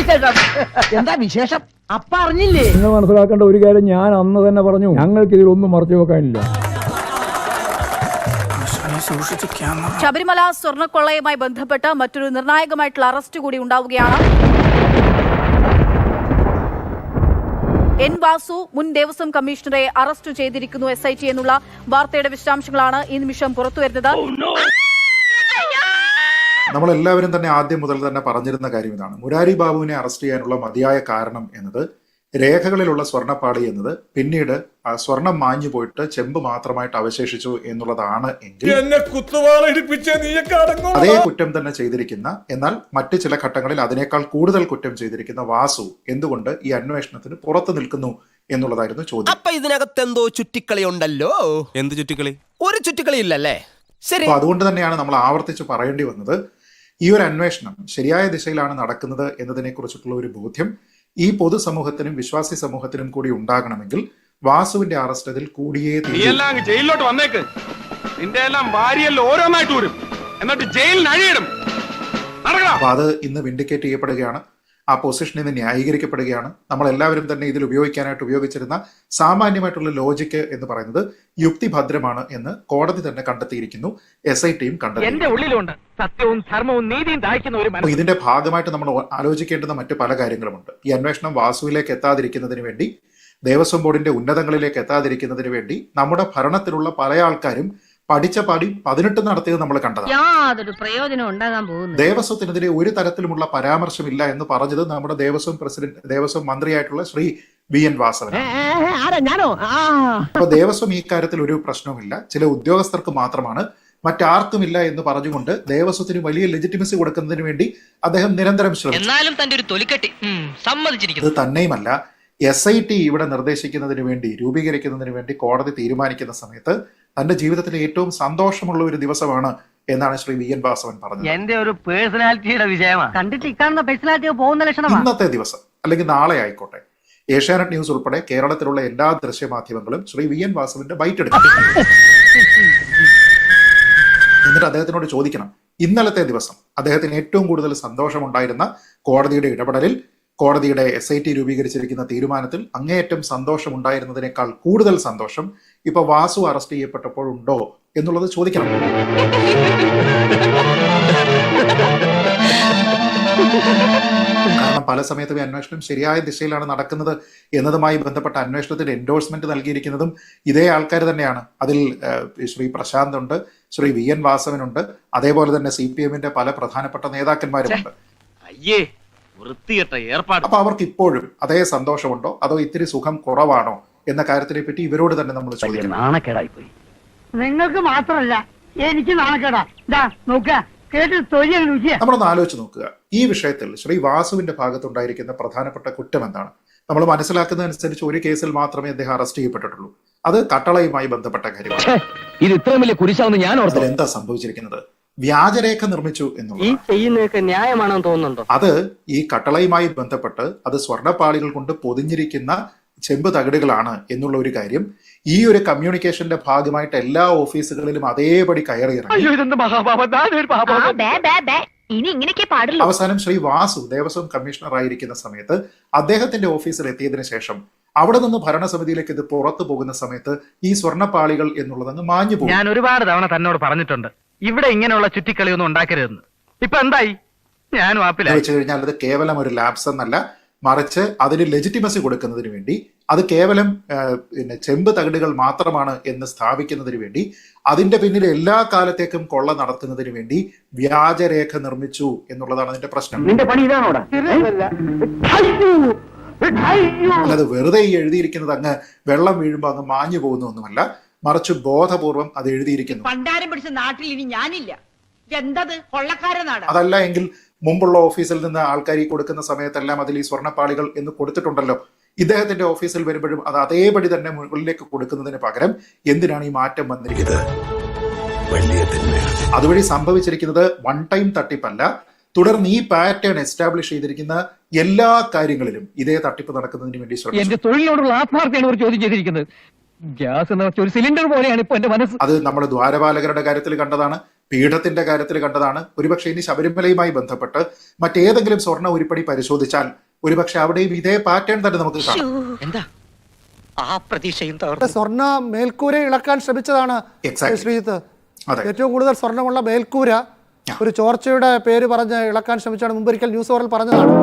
വിശേഷം? എന്താ വിശേഷം? അപ്പ അറിഞ്ഞില്ലേ? നിങ്ങൾ മനസ്സിലാക്കേണ്ട ഒരു കാര്യം ഞാൻ അന്ന് തന്നെ പറഞ്ഞു. ഞങ്ങൾക്ക് ഇതിലൊന്നും മറച്ചു വെക്കാനില്ല. ശബരിമല സ്വർണക്കൊള്ളയുമായി ബന്ധപ്പെട്ട് മറ്റൊരു നിർണായകമായിട്ടുള്ള അറസ്റ്റ് കൂടി ഉണ്ടാവുകയാണ്. എൻ വാസു മുൻ ദേവസ്വം കമ്മീഷണറെ അറസ്റ്റ് ചെയ്തിരിക്കുന്നു എസ് ഐ ടി എന്നുള്ള വാർത്തയുടെ വിശദാംശങ്ങളാണ് ഈ നിമിഷം പുറത്തുവരുന്നത്. നമ്മളെല്ലാവരും തന്നെ ആദ്യം മുതൽ തന്നെ പറഞ്ഞിരുന്ന കാര്യം ഇതാണ്. മുരാരി ബാബുവിനെ അറസ്റ്റ് ചെയ്യാനുള്ള മതിയായ കാരണം എന്നത് രേഖകളിലുള്ള സ്വർണപ്പാളി എന്നത് പിന്നീട് ആ സ്വർണം മാഞ്ഞു പോയിട്ട് ചെമ്പ് മാത്രമായിട്ട് അവശേഷിച്ചു എന്നുള്ളതാണ് എങ്കിൽ അതേ കുറ്റം തന്നെ ചെയ്തിരിക്കുന്ന എന്നാൽ മറ്റ് ചില ഘട്ടങ്ങളിൽ അതിനേക്കാൾ കൂടുതൽ കുറ്റം ചെയ്തിരിക്കുന്ന വാസു എന്തുകൊണ്ട് ഈ അന്വേഷണത്തിന് പുറത്തു നിൽക്കുന്നു എന്നുള്ളതായിരുന്നു ചോദ്യം. അപ്പൊ ഇതിനകത്ത് എന്തോ ചുറ്റിക്കളി ഉണ്ടല്ലോ? എന്ത് ചുറ്റിക്കളി? ഒരു ചുറ്റിക്കളി ഇല്ലല്ലേ? ശരി. അപ്പൊ അതുകൊണ്ട് തന്നെയാണ് നമ്മൾ ആവർത്തിച്ച് പറയേണ്ടി വന്നത്. ഈ ഒരു അന്വേഷണം ശരിയായ ദിശയിലാണ് നടക്കുന്നത് എന്നതിനെ കുറിച്ചിട്ടുള്ള ഒരു ബോധ്യം ഈ പൊതുസമൂഹത്തിനും വിശ്വാസി സമൂഹത്തിനും കൂടി ഉണ്ടാകണമെങ്കിൽ വാസുവിന്റെ അറസ്റ്റ് അതിൽ കൂടിയേ ജയിലിലോട്ട് വന്നേക്ക്. നിന്റെ എല്ലാം ഓരോന്നായിട്ട് വരും എന്നിട്ട് ജയിലിന് അഴിയിടും നടക്കടാ. അപ്പൊ അത് ഇന്ന് വിൻഡിക്കേറ്റ് ചെയ്യപ്പെടുകയാണ്. ആ പൊസിഷൻ ഇന്ന് ന്യായീകരിക്കപ്പെടുകയാണ്. നമ്മൾ എല്ലാവരും തന്നെ ഇതിൽ ഉപയോഗിക്കാനായിട്ട് ഉപയോഗിച്ചിരുന്ന സാമാന്യമായിട്ടുള്ള ലോജിക്ക് എന്ന് പറയുന്നത് യുക്തിഭദ്രമാണ് എന്ന് കോടതി തന്നെ കണ്ടെത്തിയിരിക്കുന്നു. എസ് ഐ ടിയും കണ്ടെത്തി സത്യവും ധർമ്മവും നീതിയും ദാഹിക്കുന്ന ഇതിന്റെ ഭാഗമായിട്ട് നമ്മൾ ആലോചിക്കേണ്ടുന്ന മറ്റ് പല കാര്യങ്ങളുമുണ്ട്. ഈ അന്വേഷണം വാസുവിലേക്ക് എത്താതിരിക്കുന്നതിന് വേണ്ടി ദേവസ്വം ബോർഡിന്റെ ഉന്നതങ്ങളിലേക്ക് എത്താതിരിക്കുന്നതിന് വേണ്ടി നമ്മുടെ ഭരണത്തിലുള്ള പല ആൾക്കാരും പഠിച്ച പടി പതിനെട്ട് നടത്തിയത് നമ്മൾ കണ്ടതാണ്. യാതൊരു പ്രയോജനം ഉണ്ടാകാൻ പോകുന്നു ദേവസ്വത്തിനെതിരെ ഒരു തരത്തിലുമുള്ള പരാമർശമില്ല എന്ന് പറഞ്ഞത് നമ്മുടെ ദേവസ്വം പ്രസിഡന്റ് ദേവസ്വം മന്ത്രിയായിട്ടുള്ള ശ്രീ വി എൻ വാസവൻ അപ്പൊ ദേവസ്വം ഈ കാര്യത്തിൽ ഒരു പ്രശ്നവുമില്ല. ചില ഉദ്യോഗസ്ഥർക്ക് മാത്രമാണ്. മറ്റാർക്കുമില്ല എന്ന് പറഞ്ഞുകൊണ്ട് ദേവസ്വത്തിന് വലിയ ലെജിറ്റിമസി കൊടുക്കുന്നതിന് വേണ്ടി അദ്ദേഹം നിരന്തരം ശ്രമിച്ചു. എന്നാലും തന്റെ ഒരു തൊലിക്കെട്ടി തന്നെയുമല്ല. എസ് ഐ ടി ഇവിടെ നിർദ്ദേശിക്കുന്നതിന് വേണ്ടി രൂപീകരിക്കുന്നതിന് വേണ്ടി കോടതി തീരുമാനിക്കുന്ന സമയത്ത് തന്റെ ജീവിതത്തിലെ ഏറ്റവും സന്തോഷമുള്ള ഒരു ദിവസമാണ് എന്നാണ് ശ്രീ വി എൻ വാസവൻ പറഞ്ഞത്. എന്റെ ഒരു പേഴ്സണാലിറ്റിയുടെ വിജയമാണ് കണ്ടിട്ട് ഇക്കാണുന്ന പേഴ്സണാലിറ്റി പോകുന്ന ലക്ഷണമാണ് ഇന്നത്തെ ദിവസം അല്ലെങ്കിൽ നാളെ ആയിക്കോട്ടെ. ഏഷ്യാനെറ്റ് ന്യൂസ് ഉൾപ്പെടെ കേരളത്തിലുള്ള എല്ലാ ദൃശ്യമാധ്യമങ്ങളും ശ്രീ വി എൻ വാസവന്റെ ബൈറ്റ് എടുക്കും. എന്നിട്ട് അദ്ദേഹത്തിനോട് ചോദിക്കണം ഇന്നലത്തെ ദിവസം അദ്ദേഹത്തിന് ഏറ്റവും കൂടുതൽ സന്തോഷമുണ്ടായിരുന്ന കോടതിയുടെ ഇടപെടലിൽ കോടതിയുടെ എസ് ഐ ടി രൂപീകരിച്ചിരിക്കുന്ന തീരുമാനത്തിൽ അങ്ങേയറ്റം സന്തോഷമുണ്ടായിരുന്നതിനേക്കാൾ കൂടുതൽ സന്തോഷം ഇപ്പൊ വാസു അറസ്റ്റ് ചെയ്യപ്പെട്ടപ്പോഴുണ്ടോ എന്നുള്ളത് ചോദിക്കണം. കാരണം പല സമയത്തും അന്വേഷണം ശരിയായ ദിശയിലാണ് നടക്കുന്നത് എന്നതുമായി ബന്ധപ്പെട്ട അന്വേഷണത്തിന് എൻഡോഴ്സ്മെന്റ് നൽകിയിരിക്കുന്നതും ഇതേ ആൾക്കാർ തന്നെയാണ്. അതിൽ ശ്രീ പ്രശാന്ത് ഉണ്ട് ശ്രീ വി എൻ വാസവനുണ്ട് അതേപോലെ തന്നെ സി പി എമ്മിന്റെ പല പ്രധാനപ്പെട്ട നേതാക്കന്മാരുമുണ്ട് അയ്യേ വൃത്തികെട്ട ഏർപ്പാട്. അപ്പൊ അവർക്ക് ഇപ്പോഴും അതേ സന്തോഷമുണ്ടോ? അതോ ഇത്തിരി സുഖം കുറവാണോ? എന്ന കാര്യത്തിനെ പറ്റി ഇവരോട് തന്നെ നമ്മൾ ചോദിക്കണം. നാണക്കേടായി പോയി നിങ്ങൾക്ക് മാത്രമല്ല എനിക്ക് നാണക്കേടാ. ഇതാ നോക്ക കേട്ട് തൊഴിൽ രുചിയ. നമ്മളൊന്ന് ആലോചിച്ച് നോക്കുക. ഈ വിഷയത്തിൽ ശ്രീ വാസുവിന്റെ ഭാഗത്തുണ്ടായിരിക്കുന്ന പ്രധാനപ്പെട്ട കുറ്റം എന്താണ്? നമ്മൾ മനസ്സിലാക്കുന്നതനുസരിച്ച് ഒരു കേസിൽ മാത്രമേ അദ്ദേഹം അറസ്റ്റ് ചെയ്യപ്പെട്ടിട്ടുള്ളൂ. അത് കട്ടളയുമായി ബന്ധപ്പെട്ട കാര്യമാണ്. ഇത് ഇത്രയും വലിയ കുരിശാവുന്ന ഞാൻ ഓർത്തു? എന്താ സംഭവിച്ചിരിക്കുന്നത്? വ്യാജരേഖ നിർമ്മിച്ചു എന്നുള്ളത്. ന്യായമാണെന്ന് തോന്നുന്നുണ്ടോ? അത് ഈ കട്ടളയുമായി ബന്ധപ്പെട്ട് അത് സ്വർണപ്പാളികൾ കൊണ്ട് പൊതിഞ്ഞിരിക്കുന്ന ചെമ്പ് തകിടുകളാണ് എന്നുള്ള ഒരു കാര്യം ഈ ഒരു കമ്മ്യൂണിക്കേഷന്റെ ഭാഗമായിട്ട് എല്ലാ ഓഫീസുകളിലും അതേപടി കയറി ഇറങ്ങി ഇതെന്ത് മഹാപാപം? ഞാനൊരു പാപം. ഇനി ഇങ്ങനെയൊക്കെ പാടുള്ളൂ അവസാനം ശ്രീ വാസു ദേവസ്വം കമ്മീഷണർ ആയിരിക്കുന്ന സമയത്ത് അദ്ദേഹത്തിന്റെ ഓഫീസിൽ എത്തിയതിനു ശേഷം അവിടെ നിന്ന് ഭരണസമിതിയിലേക്ക് ഇത് പുറത്തു പോകുന്ന സമയത്ത് ഈ സ്വർണപ്പാളികൾ എന്നുള്ളതങ്ങ് മാഞ്ഞു പോകും. ഞാൻ ഒരുപാട് തവണ തന്നോട് പറഞ്ഞിട്ടുണ്ട്. ഇവിടെ ഇങ്ങനെയുള്ള ചുറ്റിക്കളിയൊന്നും ഉണ്ടാക്കരുതെന്ന്. ഇപ്പൊ എന്തായി? ഞാൻ വാപ്പിലായി വെച്ച് കഴിഞ്ഞാൽ അത് കേവലം ഒരു ലാപ്സ് എന്നല്ല. മറിച്ച് അതിന് ലെജിറ്റിമസി കൊടുക്കുന്നതിന് വേണ്ടി അത് കേവലം പിന്നെ ചെമ്പ് തകിടുകൾ മാത്രമാണ് എന്ന് സ്ഥാപിക്കുന്നതിന് വേണ്ടി അതിന്റെ പിന്നിൽ എല്ലാ കാലത്തേക്കും കൊള്ള നടത്തുന്നതിന് വേണ്ടി വ്യാജരേഖ നിർമ്മിച്ചു എന്നുള്ളതാണ് അതിന്റെ പ്രശ്നം. അല്ലാതെ വെറുതെ ഈ എഴുതിയിരിക്കുന്നത് അങ്ങ് വെള്ളം വീഴുമ്പോൾ അങ്ങ് മാഞ്ഞു പോകുന്നൊന്നുമല്ല മറിച്ച് ബോധപൂർവം അത് എഴുതിയിരിക്കുന്നു. പണ്ടാരം പിടിച്ച നാട്ടിൽ ഇനി ഞാനില്ല. എന്തത് കൊള്ളക്കാരെ നാട് അതല്ല എങ്കിൽ മുമ്പുള്ള ഓഫീസിൽ നിന്ന് ആൾക്കാർ ഈ കൊടുക്കുന്ന സമയത്തെല്ലാം അതിൽ ഈ സ്വർണപ്പാളികൾ എന്ന് കൊടുത്തിട്ടുണ്ടല്ലോ. ഇദ്ദേഹത്തിന്റെ ഓഫീസിൽ വരുമ്പോഴും അത് അതേപടി തന്നെ മുകളിലേക്ക് കൊടുക്കുന്നതിന് പകരം എന്തിനാണ് ഈ മാറ്റം വന്നിരിക്കുന്നത്? അതുവഴി സംഭവിച്ചിരിക്കുന്നത് വൺ ടൈം തട്ടിപ്പല്ല. തുടർന്ന് ഈ പാറ്റേൺ എസ്റ്റാബ്ലിഷ് ചെയ്തിരിക്കുന്ന എല്ലാ കാര്യങ്ങളിലും ഇതേ തട്ടിപ്പ് നടക്കുന്നതിന് വേണ്ടി ശ്രമിച്ചു. എന്റെ തൊഴിലിനോടുള്ള ആത്മാർത്ഥിയാണ് ഒരു ചോദ്യം ചെയ്തിരിക്കുന്നത്. ഗ്യാസ് എന്ന് ഒരു സിലിണ്ടർ പോലെയാണ് ഇപ്പൊ എന്റെ മനസ്സ്. അത് നമ്മൾ ദ്വാരപാലകരുടെ കാര്യത്തിൽ കണ്ടതാണ്. പീഠത്തിന്റെ കാര്യത്തിൽ കണ്ടതാണ്. ഒരുപക്ഷെ ഇനി ശബരിമലയുമായി ബന്ധപ്പെട്ട് മറ്റേതെങ്കിലും സ്വർണ ഉരുപ്പടി പരിശോധിച്ചാൽ ഒരുപക്ഷെ അവിടെയും ഇതേ പാറ്റേൺ തന്നെ നമുക്ക് കാണാം. എന്താ? ആ പ്രതീക്ഷയും സ്വർണ മേൽക്കൂര ഇളക്കാൻ ശ്രമിച്ചതാണ്. ശ്രീജിത്ത്. അതെ. ഏറ്റവും കൂടുതൽ സ്വർണമുള്ള മേൽക്കൂര ഒരു ചോർച്ചയുടെ പേര് പറഞ്ഞ് ഇളക്കാൻ ശ്രമിച്ചാണ് മുമ്പൊരിക്കൽ ന്യൂസ് ഓവറിൽ പറഞ്ഞതാണ്.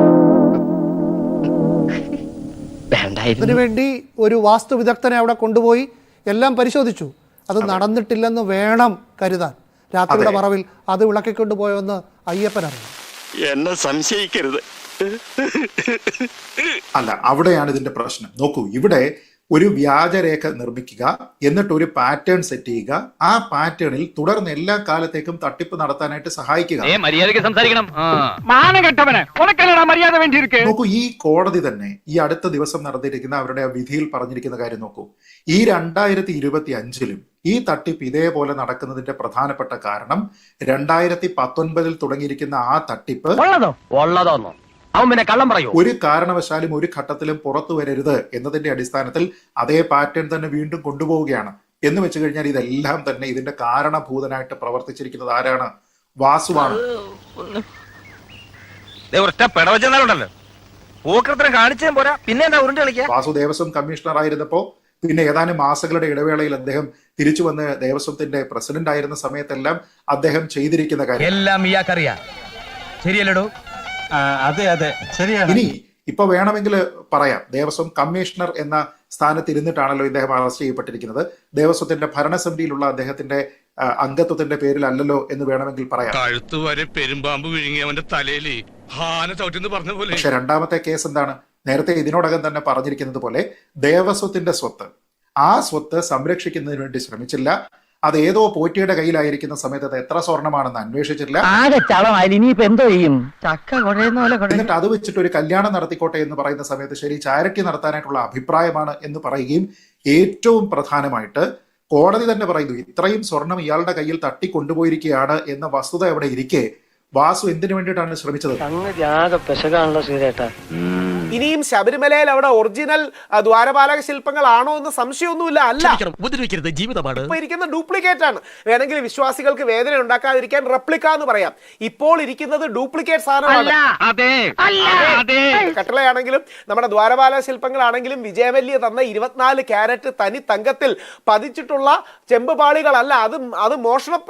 അതിനുവേണ്ടി ഒരു വാസ്തു വിദഗ്ധനെ അവിടെ കൊണ്ടുപോയി എല്ലാം പരിശോധിച്ചു. അത്. നടന്നിട്ടില്ലെന്ന് വേണം കരുതാൻ. രാത്രിയുടെ അതെ. മറവിൽ അത് വിളക്കിക്കൊണ്ടുപോയെന്ന് അയ്യപ്പൻ അറിയാം എന്നെ സംശയിക്കരുത്. അല്ല അവിടെയാണ് ഇതിന്റെ പ്രശ്നം. നോക്കൂ ഇവിടെ ഒരു വ്യാജരേഖ നിർമ്മിക്കുക എന്നിട്ട് ഒരു പാറ്റേൺ സെറ്റ് ചെയ്യുക. ആ പാറ്റേണിൽ തുടർന്ന് എല്ലാ കാലത്തേക്കും തട്ടിപ്പ് നടത്താനായിട്ട് സഹായിക്കുക. സംസാരിക്കണം. നോക്കൂ ഈ കോടതി തന്നെ ഈ അടുത്ത ദിവസം നടന്നിരിക്കുന്ന അവരുടെ വിധിയിൽ പറഞ്ഞിരിക്കുന്ന കാര്യം നോക്കൂ. ഈ രണ്ടായിരത്തി ഇരുപത്തി അഞ്ചിലും ഈ തട്ടിപ്പ് ഇതേപോലെ നടക്കുന്നതിന്റെ പ്രധാനപ്പെട്ട കാരണം രണ്ടായിരത്തി പത്തൊൻപതിൽ തുടങ്ങിയിരിക്കുന്ന ആ തട്ടിപ്പ് ഒരു കാരണവശാലും ഒരു ഘട്ടത്തിലും പുറത്തു വരരുത് എന്നതിന്റെ അടിസ്ഥാനത്തിൽ അതേ പാറ്റേൺ തന്നെ വീണ്ടും കൊണ്ടുപോവുകയാണ്. എന്ന് വെച്ച് കഴിഞ്ഞാൽ ഇതെല്ലാം തന്നെ ഇതിന്റെ കാരണഭൂതനായിട്ട് പ്രവർത്തിച്ചിരിക്കുന്നത് ആരാണ്? വാസുവാണ്. വാസു ദേവസ്വം കമ്മീഷണർ ആയിരുന്നപ്പോ പിന്നെ ഏതാനും മാസങ്ങളുടെ ഇടവേളയിൽ അദ്ദേഹം തിരിച്ചു വന്ന് ദേവസ്വത്തിന്റെ പ്രസിഡന്റ് ആയിരുന്ന സമയത്തെല്ലാം അദ്ദേഹം ചെയ്തിരിക്കുന്ന കാര്യം. എല്ലാം ഇയാൾക്കറിയാ. ശരിയല്ലടോ? അതെ അതെ. ശരിയാണ്. ഇനി ഇപ്പൊ വേണമെങ്കിൽ പറയാം. ദേവസ്വം കമ്മീഷണർ എന്ന സ്ഥാനത്ത് ഇരുന്നിട്ടാണല്ലോ ഇദ്ദേഹം അറസ്റ്റ് ചെയ്യപ്പെട്ടിരിക്കുന്നത്. ദേവസ്വത്തിന്റെ ഭരണസമിതിയിലുള്ള അദ്ദേഹത്തിന്റെ അംഗത്വത്തിന്റെ പേരിലല്ലല്ലോ എന്ന് വേണമെങ്കിൽ പറയാം. കഴുത്ത് വരെ പെരുമ്പാമ്പ് വിഴുങ്ങി അവന്റെ തലയിൽ ഹാന ചവിട്ടിന്ന് പറഞ്ഞ പോലെ. പക്ഷെ രണ്ടാമത്തെ കേസ് എന്താണ്? നേരത്തെ ഇതിനോടകം തന്നെ പറഞ്ഞിരിക്കുന്നത് പോലെ ദേവസ്വത്തിന്റെ സ്വത്ത്. ആ സ്വത്ത് സംരക്ഷിക്കുന്നതിന് വേണ്ടി ശ്രമിച്ചില്ല. അത് ഏതോ പോറ്റിയുടെ കയ്യിലായിരിക്കുന്ന സമയത്ത് അത് എത്ര സ്വർണമാണെന്ന് അന്വേഷിച്ചില്ല. ആകെ ചളമായി. ഇനിയിപ്പോ എന്തോ ചെയ്യും? ചക്ക കുഴയുന്ന പോലെ എന്നിട്ട് അത് വെച്ചിട്ട് ഒരു കല്യാണം നടത്തിക്കോട്ടെ എന്ന് പറയുന്ന സമയത്ത് ശരി ചാരിറ്റി നടത്താനായിട്ടുള്ള അഭിപ്രായമാണ് എന്ന് പറയുകയും ഏറ്റവും പ്രധാനമായിട്ട് കോടതി തന്നെ പറയുന്നു ഇത്രയും സ്വർണം ഇയാളുടെ കയ്യിൽ തട്ടിക്കൊണ്ടുപോയിരിക്കുകയാണ് എന്ന വസ്തുത അവിടെ ഇരിക്കെ. വാസു എന്തിനു വേണ്ടിയിട്ടാണ് ശ്രമിച്ചത്? ഇനിയും ശബരിമലയിൽ അവിടെ ഒറിജിനൽ ദ്വാരപാലക ശില്പങ്ങളാണോ എന്ന് സംശയമൊന്നുമില്ല. അല്ല. ഉപദ്രവിക്കരുത് ജീവിതമാണ്. ഇപ്പൊ ഇരിക്കുന്ന ഡ്യൂപ്ലിക്കേറ്റ് ആണ്. വേണമെങ്കിൽ വിശ്വാസികൾക്ക് വേദന ഉണ്ടാക്കാതിരിക്കാൻ റെപ്ലിക്ക എന്ന് പറയാം. ഇപ്പോൾ ഇരിക്കുന്നത് ഡ്യൂപ്ലിക്കേറ്റ് സാധനമാണ്. അതെ അതെ. കട്ടളയാണെങ്കിലും നമ്മുടെ ദ്വാരപാലക ശില്പങ്ങളാണെങ്കിലും വിജയവല്യ തന്ന ഇരുപത്തിനാല് ക്യാരറ്റ് തനി തങ്കത്തിൽ പതിച്ചിട്ടുള്ള ചെമ്പുപാളികളല്ല അത് അത് മോഷണം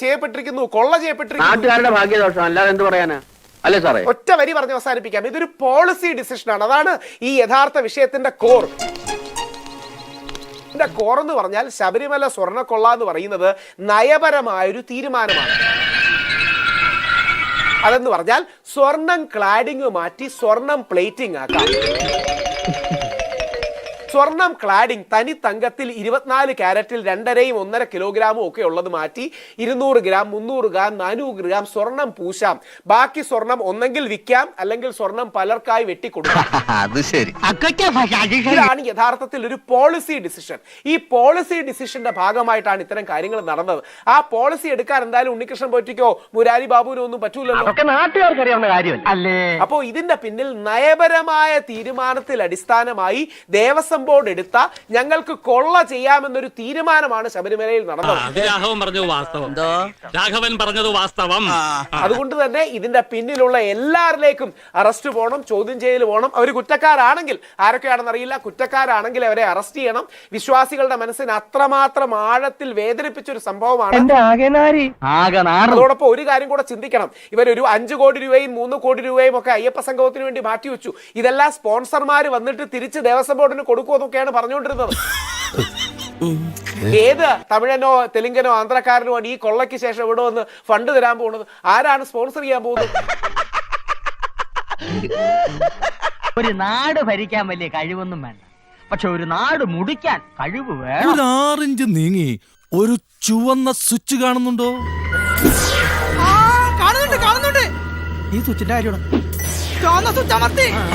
ചെയ്യപ്പെട്ടിരിക്കുന്നു കൊള്ള ചെയ്യപ്പെട്ടിരിക്കുന്നു. ഭാഗ്യദോഷം അല്ലാതെ എന്ത് പറയാനാ? അല്ലേ സാറേ? ഒറ്റ വരി പറഞ്ഞ് അവസാനിപ്പിക്കാം. ഇതൊരു പോളിസി ഡിസിഷൻ ആണ്. അതാണ് ഈ യഥാർത്ഥ വിഷയത്തിന്റെ കോർ ഇതിന്റെ കോർ എന്ന് പറഞ്ഞാൽ ശബരിമല സ്വർണക്കൊള്ള എന്ന് പറയുന്നത് നയപരമായൊരു തീരുമാനമാണ്. അതെന്ന് പറഞ്ഞാൽ സ്വർണം ക്ലാഡിങ് മാറ്റി സ്വർണം പ്ലേറ്റിംഗ് ആക്കാം. സ്വർണം ക്ലാഡിംഗ് തനി തങ്കത്തിൽ ഇരുപത്തിനാല് ക്യാരറ്റിൽ രണ്ടരയും ഒന്നര കിലോഗ്രാമും ഒക്കെ ഉള്ളത് മാറ്റി ഇരുന്നൂറ് ഗ്രാം മുന്നൂറ് ഗ്രാം നാനൂറ് ഗ്രാം സ്വർണം പൂശാം. ബാക്കി സ്വർണം ഒന്നെങ്കിൽ വിൽക്കാം അല്ലെങ്കിൽ സ്വർണം പലർക്കായി വെട്ടിക്കൊടുക്കാം. അത് ശരി. ഇതാണ് യഥാർത്ഥത്തിൽ ഒരു പോളിസി ഡിസിഷൻ ഈ പോളിസി ഡിസിഷന്റെ ഭാഗമായിട്ടാണ് ഇത്തരം കാര്യങ്ങൾ നടന്നത്. ആ പോളിസി എടുക്കാൻ എന്തായാലും ഉണ്ണികൃഷ്ണൻ പോറ്റിക്കോ മുരാരി ബാബുവിനോ ഒന്നും പറ്റൂലല്ലോ. അപ്പോ ഇതിന്റെ പിന്നിൽ നയപരമായ തീരുമാനത്തിൽ അടിസ്ഥാനമായി ദേവസ്വം ബോർഡ് എടുത്ത ഞങ്ങൾക്ക് കൊള്ള ചെയ്യാമെന്നൊരു തീരുമാനമാണ് ശബരിമലയിൽ നടന്നത്. രാഘവൻ പറഞ്ഞത് വാസ്തവം. രാഘവൻ പറഞ്ഞത് വാസ്തവം. അതുകൊണ്ട് തന്നെ ഇതിന്റെ പിന്നിലുള്ള എല്ലാവരിലേക്കും അറസ്റ്റ് പോകണം ചോദ്യം ചെയ്യൽ പോകണം. അവർ കുറ്റക്കാരാണെങ്കിൽ ആരൊക്കെയാണെന്ന് അറിയില്ല കുറ്റക്കാരാണെങ്കിൽ അവരെ അറസ്റ്റ് ചെയ്യണം. വിശ്വാസികളുടെ മനസ്സിന് അത്രമാത്രം ആഴത്തിൽ വേദനിപ്പിച്ച ഒരു സംഭവമാണ് അതോടൊപ്പം ഒരു കാര്യം കൂടെ ചിന്തിക്കണം. ഇവരൊരു അഞ്ചു കോടി രൂപയും മൂന്ന് കോടി രൂപയും ഒക്കെ അയ്യപ്പ സംഘത്തിന് വേണ്ടി മാറ്റിവെച്ചു. ഇതെല്ലാം സ്പോൺസർമാർ വന്നിട്ട് തിരിച്ച് ദേവസ്വം ബോർഡിന് കൊടുക്കുമെന്നൊക്കെയാണ് പറഞ്ഞുകൊണ്ടിരുന്നത്. ഏത് തമിഴനോ തെലുങ്കനോ ആന്ധ്രക്കാരനോ ആണ് ഈ കൊള്ളയ്ക്ക് ശേഷം ഇവിടെ വന്ന് ഫണ്ട് തരാൻ പോകുന്നത്? ആരാണ് സ്പോൺസർ ചെയ്യാൻ പോകുന്നത്? ഒരു നാട് ഭരിക്കാൻ വലിയ കഴിവൊന്നും വേണ്ട. പക്ഷെ ഒരു നാട് മുടിക്കാൻ കഴിവ് വേണം. ഒരു ആറിഞ്ച് നീങ്ങി ഒരു ചുവന്ന സ്വിച്ച് കാണുന്നുണ്ടോ? കാണുന്നുണ്ട് കാണുന്നുണ്ട്. ഈ സ്വിച്ചിന്റെ കാര്യമാണ്.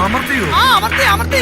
അമർത്തി. അമർത്തി അമർത്തി.